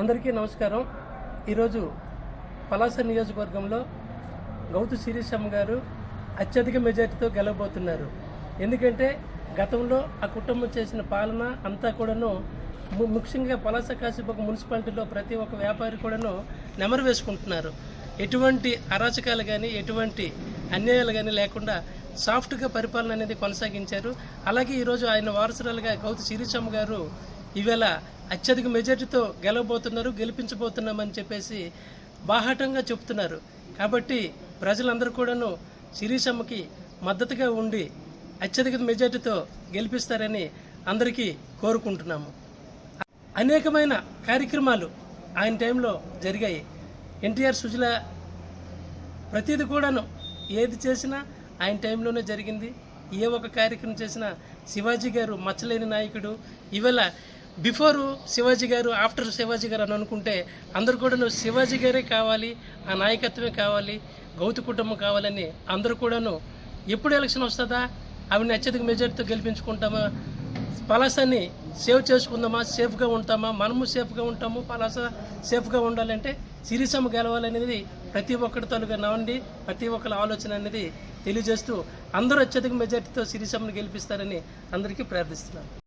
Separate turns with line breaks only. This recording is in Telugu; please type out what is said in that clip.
అందరికీ నమస్కారం. ఈరోజు పలాస నియోజకవర్గంలో గౌతు శిరీషమ్మ గారు అత్యధిక మెజార్టీతో గెలవబోతున్నారు. ఎందుకంటే గతంలో ఆ కుటుంబం చేసిన పాలన అంతా కూడాను ముఖ్యంగా పలాస కాశీపక మున్సిపాలిటీలో ప్రతి ఒక్క వ్యాపారి కూడాను నెమరు వేసుకుంటున్నారు. ఎటువంటి అరాచకాలు కానీ ఎటువంటి అన్యాయాలు కానీ లేకుండా సాఫ్ట్గా పరిపాలన అనేది కొనసాగించారు. అలాగే ఈరోజు ఆయన వారసురాలుగా గౌతు శిరీషమ్మ గారు ఈవేళ అత్యధిక మెజార్టీతో గెలవబోతున్నారు గెలిపించబోతున్నామని చెప్పేసి బాహాటంగా చెప్తున్నారు. కాబట్టి ప్రజలందరూ కూడాను శిరీషమ్మకి మద్దతుగా ఉండి అత్యధిక మెజార్టీతో గెలిపిస్తారని అందరికీ కోరుకుంటున్నాము. అనేకమైన కార్యక్రమాలు ఆయన టైంలో జరిగాయి. ఎన్టీఆర్ సుజల ప్రతిదీ కూడాను ఏది చేసినా ఆయన టైంలోనే జరిగింది. ఏ ఒక కార్యక్రమం చేసినా శివాజీ గారు మచ్చలేని నాయకుడు. ఇవాళ బిఫోర్ శివాజీ గారు ఆఫ్టర్ శివాజీ గారు అని అనుకుంటే అందరు కూడాను శివాజీ గారే కావాలి ఆ నాయకత్వమే కావాలి గౌతు కుటుంబం కావాలని అందరూ కూడాను ఎప్పుడు ఎలక్షన్ వస్తుందా ఆవిడని అత్యధిక మెజార్టీతో గెలిపించుకుంటామా పలాసాన్ని సేవ్ చేసుకుందామా సేఫ్గా ఉంటామా మనము సేఫ్గా ఉంటాము పలాస సేఫ్గా ఉండాలంటే సిరిసమ గెలవాలనేది ప్రతి ఒక్కరి తలుగా నవ్వండి ప్రతి ఒక్కరి ఆలోచన అనేది తెలియజేస్తూ అందరూ అత్యధిక మెజార్టీతో సిరిసమను గెలిపిస్తారని అందరికీ ప్రార్థిస్తున్నాను.